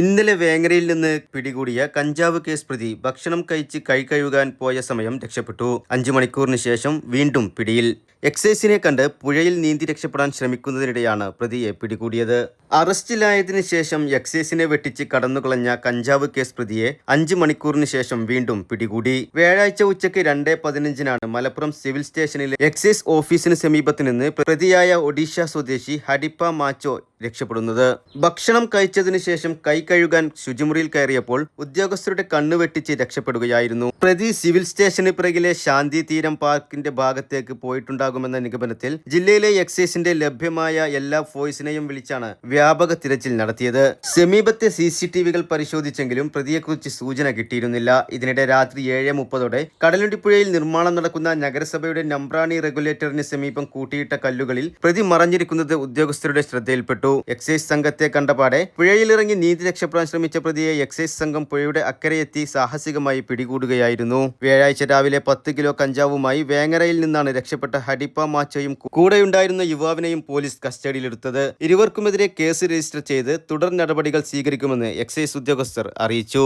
ഇന്നലെ വേങ്ങരയിൽ നിന്ന് പിടികൂടിയ കഞ്ചാവ് കേസ് പ്രതി ഭക്ഷണം കഴിച്ച് കൈ കഴുകാൻ പോയ സമയം രക്ഷപ്പെട്ടു. അഞ്ചു മണിക്കൂറിന് ശേഷം വീണ്ടും പിടിയിൽ. എക്സൈസിനെ കണ്ട് പുഴയിൽ നീന്തി രക്ഷപ്പെടാൻ ശ്രമിക്കുന്നതിനിടെയാണ് പ്രതിയെ പിടികൂടിയത്. അറസ്റ്റിലായതിനു ശേഷം എക്സൈസിനെ വെട്ടിച്ച് കടന്നുകളഞ്ഞ കഞ്ചാവ് കേസ് പ്രതിയെ അഞ്ച് മണിക്കൂറിന് ശേഷം വീണ്ടും പിടികൂടി. വ്യാഴാഴ്ച ഉച്ചയ്ക്ക് രണ്ട് പതിനഞ്ചിനാണ് മലപ്പുറം സിവിൽ സ്റ്റേഷനിലെ എക്സൈസ് ഓഫീസിന് സമീപത്ത് നിന്ന് പ്രതിയായ ഒഡീഷ സ്വദേശി ഹഡിപ്പ മാച്ചോ രക്ഷപ്പെടുന്നത്. ഭക്ഷണം കഴിച്ചതിനു ശേഷം കൈ കഴുകാൻ ശുചിമുറിയിൽ കയറിയപ്പോൾ ഉദ്യോഗസ്ഥരുടെ കണ്ണു വെട്ടിച്ച് രക്ഷപ്പെടുകയായിരുന്നു. പ്രതി സിവിൽ സ്റ്റേഷന് പിറകിലെ ശാന്തി തീരം പാർക്കിന്റെ ഭാഗത്തേക്ക് പോയിട്ടുണ്ടാകുമെന്ന നിഗമനത്തിൽ ജില്ലയിലെ എക്സൈസിന്റെ ലഭ്യമായ എല്ലാ ഫോഴ്സിനെയും വിളിച്ചാണ് വ്യാപക തിരച്ചിൽ നടത്തിയത്. സമീപത്തെ സി സി ടി വികൾ പരിശോധിച്ചെങ്കിലും പ്രതിയെക്കുറിച്ച് സൂചന കിട്ടിയിരുന്നില്ല. ഇതിനിടെ രാത്രി ഏഴ് മുപ്പതോടെ കടലുണ്ടിപ്പുഴയിൽ നിർമ്മാണം നടക്കുന്ന നഗരസഭയുടെ നമ്പ്രാണി റെഗുലേറ്ററിന് സമീപം കൂട്ടിയിട്ട കല്ലുകളിൽ പ്രതി മറഞ്ഞിരിക്കുന്നത് ഉദ്യോഗസ്ഥരുടെ ശ്രദ്ധയിൽപ്പെട്ടു. എക്സൈസ് സംഘത്തെ കണ്ടപാടെ പുഴയിലിറങ്ങി നീതി രക്ഷപ്പെടാൻ ശ്രമിച്ച പ്രതിയെ എക്സൈസ് സംഘം പുഴയുടെ അക്കരയെത്തി സാഹസികമായി പിടികൂടുകയായിരുന്നു. വ്യാഴാഴ്ച രാവിലെ പത്ത് കിലോ കഞ്ചാവുമായി വേങ്ങരയിൽ നിന്നാണ് രക്ഷപ്പെട്ട ഹഡിപ്പ മാച്ചയും കൂടെയുണ്ടായിരുന്ന യുവാവിനെയും പോലീസ് കസ്റ്റഡിയിലെടുത്തത്. ഇരുവർക്കുമെതിരെ കേസ് രജിസ്റ്റർ ചെയ്ത് തുടർ നടപടികൾ സ്വീകരിക്കുമെന്ന് എക്സൈസ് ഉദ്യോഗസ്ഥർ അറിയിച്ചു.